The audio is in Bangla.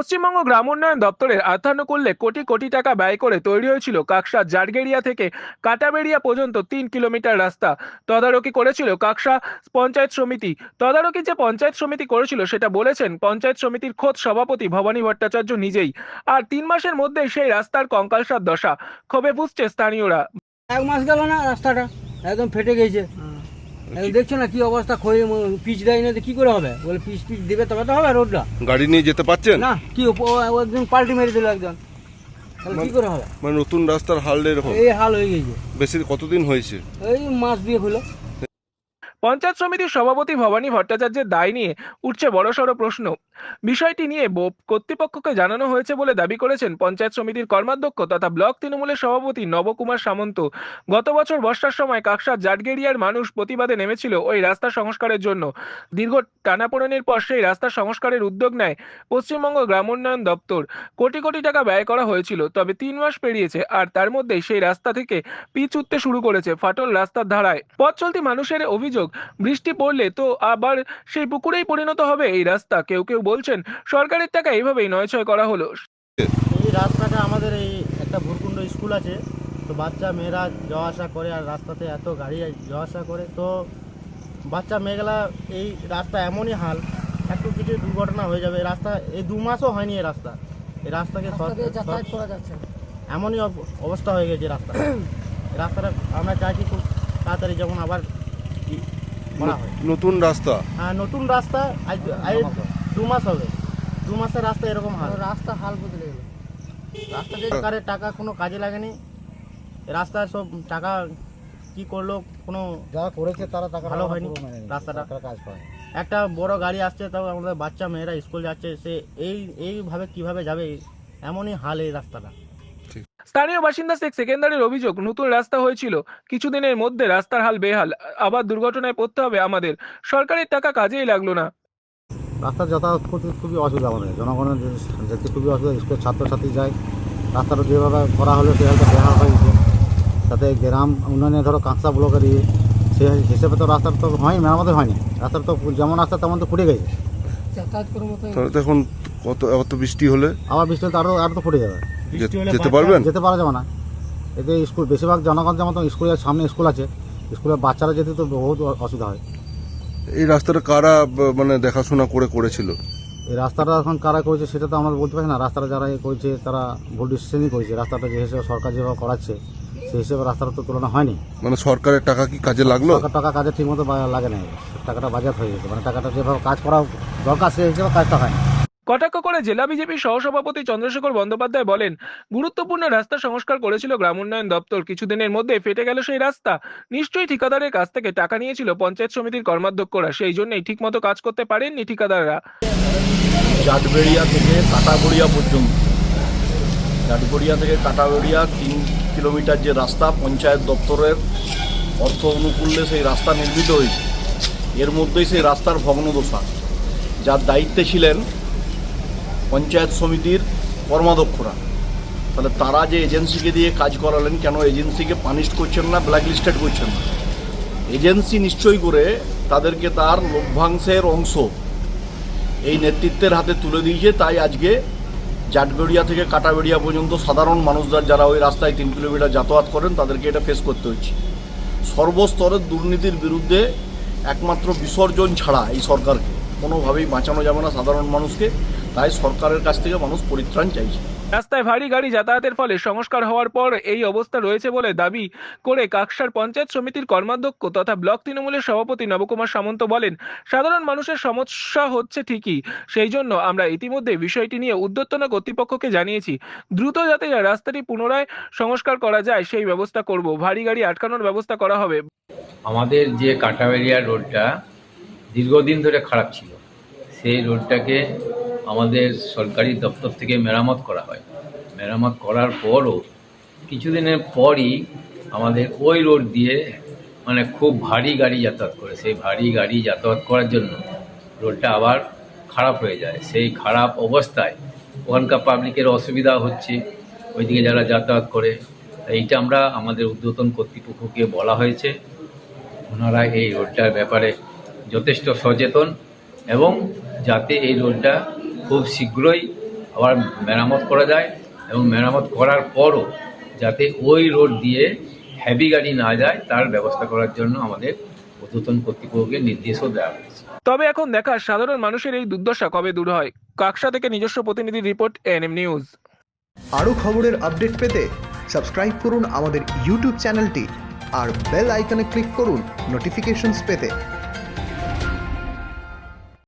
পশ্চিমবঙ্গ গ্রাম উন্নয়ন দপ্তরের আর্থানুকূল্যে কোটি কোটি টাকা ব্যয় করে তৈরি হয়েছিল কাকসা জারগেরিয়া থেকে কাটাবেড়িয়া পর্যন্ত তিন কিলোমিটার রাস্তা। তদারকি করেছিল কাকসা পঞ্চায়েত সমিতি। তদারকি যে পঞ্চায়েত সমিতি করেছিল সেটা বলেছেন পঞ্চায়েত সমিতির খোদ সভাপতি ভবানী ভট্টাচার্য নিজেই। আর তিন মাসের মধ্যেই সেই রাস্তার কঙ্কালসার দশা। ক্ষোভে বুঝছে স্থানীয়রা। এক মাস গেল না রাস্তাটা একদম ফেটে গেছে। দেখছ না কি অবস্থা? ম- পিচ দেয় না কি করে হবে? বলে পিচ পিচ দেবে তবে তো হবে রোডটা। গাড়ি নিয়ে যেতে পারছেন? না কি একদম পাল্টি মেরে দিল একজন। কি করে হবে? মানে নতুন রাস্তার হাল এরকম? এই হাল হয়ে গেছে। বেশি কতদিন হয়েছে? এই মাস দিয়ে হলো। পঞ্চায়েত সমিতির সভাপতি ভবানী ভট্টাচার্যের দায় নিয়ে উঠছে বড়সড় প্রশ্ন। বিষয়টি নিয়ে বোপ কর্তৃপক্ষকে জানানো হয়েছে বলে দাবি করেছেন পঞ্চায়েত সমিতির কর্মাধ্যক্ষ তথা ব্লক তৃণমূলের সভাপতি নবকুমার সামন্ত। গত বছর বর্ষার সময় কাকসার জাটগেরিয়ার মানুষ প্রতিবাদে নেমেছিল ওই রাস্তা সংস্কারের জন্য। দীর্ঘ টানাপোড়েনের পর সেই রাস্তা সংস্কারের উদ্যোগ নেয় পশ্চিমবঙ্গ গ্রাম উন্নয়ন দপ্তর। কোটি কোটি টাকা ব্যয় করা হয়েছিল, তবে তিন মাস পেরিয়েছে আর তার মধ্যেই সেই রাস্তা থেকে পিচ উঠতে শুরু করেছে ফাটল রাস্তার ধারায়। পথ চলতি মানুষের অভিযোগ বৃষ্টি পড়লে তো আবার সেই পুকুরেই পরিণত হবে। এই রাস্তা কেউ কেউ বলছেন সরকারের টাকা এইভাবেই নয়ছয় করা হলো। এই রাস্তাটা আমাদের এই একটা ভুরকুণ্ড স্কুল আছে তো বাচ্চা মেয়েরা যাওয়া আসা করে আর রাস্তাতে এত গাড়ি যাওয়া আসা করে তো বাচ্চা মেয়েগুলা এই রাস্তা এমনই হাল একটু কিছু দুর্ঘটনা হয়ে যাবে। রাস্তা এই দু মাসও হয়নি এই রাস্তা। এই রাস্তাকে এমনই অব- অবস্থা হয়ে গেছে রাস্তা। রাস্তাটা আমরা চাইছি খুব তাড়াতাড়ি যেমন আবার নতুন রাস্তা? হ্যাঁ নতুন রাস্তা দু মাস হবে। দু মাসের রাস্তা এরকম হাল। রাস্তা হাল বদলে গেল। রাস্তা সরকারের টাকা কোনো কাজে লাগেনি। রাস্তার সব টাকা কি করল কোনো যারা করেছে তারা টাকা ভালো হয়নি রাস্তাটা। কাজ করে। একটা বড় গাড়ি আসছে তাও আমাদের বাচ্চা মেয়েরা স্কুল যাচ্ছে সে এই এইভাবে কীভাবে যাবে এমনই হাল এই রাস্তাটা। স্থানীয় বাসিন্দা শেখ সেকেন্দারের অভিযোগ নতুন রাস্তা হয়েছিল। কিছুদিনের মধ্যে রাস্তার হাল বেহাল আবার দুর্ঘটনায় পড়তে হবে আমাদের। সরকারের টাকা কাজেই লাগল না। রাস্তা যাতায়াত করতে খুবই অসুবিধা আমাদের। জনগণের যেতে খুবই অসুবিধা স্কুলের ছাত্রছাত্রী যায়। রাস্তাটা যেভাবে করা হলো সেভাবে বেহাল হয়ে গেছে। তাতে গ্রাম উন্নয়নে ধরো কাঁকসা ব্লকের ইয়ে সে হিসেবে তো রাস্তার তো হয়নি মেরামতের হয়নি। রাস্তার তো যেমন রাস্তা তেমন তো ফুটে গেছে। তাহলে তো এখন কত অত বৃষ্টি হলে? আবার বৃষ্টি হলে তো আরও আরও তো ফুটে যাবে। যেতে পারবেন? যেতে পারা যাবে না। এতে স্কুল বেশিরভাগ জনগণ যেমন তো স্কুলের সামনে স্কুল আছে স্কুলের বাচ্চারা যেতে তো বহুত অসুবিধা হয়। এই রাস্তাটা কারা মানে দেখাশোনা করে করেছিল? এই রাস্তাটা এখন কারা করেছে সেটা তো আমরা বলতে পারি না। রাস্তাটা যারা এ করেছে তারা ভুল ডিসিশনই করেছে। রাস্তাটা যে হিসেবে সরকার যেভাবে করাচ্ছে সেই হিসেবে রাস্তাটা তো তুলনা হয়নি। মানে সরকারের টাকা কি কাজে লাগল? সরকার টাকা কাজে ঠিক মতো লাগে না টাকাটা বাজার হয়ে গেছে। মানে টাকাটা যেভাবে কাজ করা দরকার সেই হিসেবে কাজটা হয় না কটাক্ষ করে জেলা বিজেপি সহসভাপতি চন্দ্রশেখর বন্দ্যোপাধ্যায় বলেন, গুরুত্বপূর্ণ রাস্তা সংস্কার করেছিল গ্রাম উন্নয়ন দপ্তর। কিছুদিনের মধ্যে ফেটে গেল সেই রাস্তা। নিশ্চয়ই ঠিকাদারের কাছ থেকে টাকা নিয়েছিল পঞ্চায়েত সমিতির কর্মাধ্যক্ষরা। সেই জন্যই ঠিকমতো কাজ করতে পারেননি ঠিকাদাররা। জাটবেড়িয়া থেকে কাটাগড়িয়া পর্যন্ত। জাটগড়িয়া থেকে কাটাগড়িয়া তিন কিলোমিটার যে রাস্তা পঞ্চায়েত দপ্তরের অর্থ অনুকূল্যে সেই রাস্তা নির্মিত হয়েছে। এর মধ্যেই সেই রাস্তার ভগ্নদশা। যার দায়িত্বে ছিলেন পঞ্চায়েত সমিতির কর্মাধ্যক্ষরা। তাহলে তারা যে এজেন্সিকে দিয়ে কাজ করালেন, কেন এজেন্সিকে পানিশ করছেন না ব্ল্যাক লিস্টেড করছেন না? এজেন্সি নিশ্চয়ই করে তাদেরকে তার লভ্যাংশের অংশ এই নেতৃত্বের হাতে তুলে দিয়েছে। তাই আজকে জাটগড়িয়া থেকে কাটাবেড়িয়া পর্যন্ত সাধারণ মানুষরা যারা ওই রাস্তায় তিন কিলোমিটার যাতায়াত করেন, তাদেরকে এটা ফেস করতে হচ্ছে। সর্বস্তরের দুর্নীতির বিরুদ্ধে একমাত্র বিসর্জন ছাড়া এই সরকারকে। কোনোভাবেই বাঁচানো যাবে না সাধারণ মানুষকে। তাই সরকারের কাছ থেকে মানুষ পরিত্রাণ চাইছে। রাস্তায় ভারী গাড়ি যাতায়াতের ফলে সংস্কার হওয়ার পর এই অবস্থা রয়েছে বলে দাবি করে কাকসার পঞ্চায়েত সমিতির কর্মাধ্যক্ষ তথা ব্লক তৃণমূলের সভাপতি নবকুমার সামন্ত বলেন সাধারণ মানুষের সমস্যা হচ্ছে ঠিকই সেই জন্য আমরা ইতিমধ্যে বিষয়টি নিয়ে উদ্যোতন কর্তৃপক্ষকে জানিয়েছি। দ্রুত যাতে রাস্তাটি পুনরায় সংস্কার করা যায় সেই ব্যবস্থা করব। ভারী গাড়ি আটকানোর ব্যবস্থা করা হবে। আমাদের যে কাটাবেরিয়া রোডটা দীর্ঘদিন ধরে খারাপ ছিল সেই রোডটাকে আমাদের সরকারি দপ্তর থেকে মেরামত করা হয়। মেরামত করার পরও কিছুদিনের পরই আমাদের ওই রোড দিয়ে মানে খুব ভারী গাড়ি যাতায়াত করে। সেই ভারী গাড়ি যাতায়াত করার জন্য রোডটা আবার খারাপ হয়ে যায়। সেই খারাপ অবস্থায় ওখানকার পাবলিকের অসুবিধা হচ্ছে, ওইদিকে যারা যাতায়াত করে। এইটা আমরা আমাদের ঊর্ধ্বতন কর্তৃপক্ষকে বলা হয়েছে। ওনারা এই রোডটার ব্যাপারে যথেষ্ট সচেতন এবং যাতে এই রোডটা খুব শীঘ্রই আবার মেরামত করা যায় এবং মেরামত করার পরও যাতে ওই রোড দিয়ে হ্যাভি গাড়ি না যায় তার ব্যবস্থা করার জন্য আমাদের ঊর্ধ্বতন কর্তৃপক্ষকে নির্দেশও দেওয়া হয়েছে। তবে এখন দেখা সাধারণ মানুষের এই দুর্দশা কবে দূর হয়? কাকসা থেকে নিজস্ব প্রতিনিধি রিপোর্ট এনএম নিউজ আরও খবরের আপডেট পেতে সাবস্ক্রাইব করুন আমাদের ইউটিউব চ্যানেলটি আর বেল আইকনে ক্লিক করুন নোটিফিকেশনস পেতে।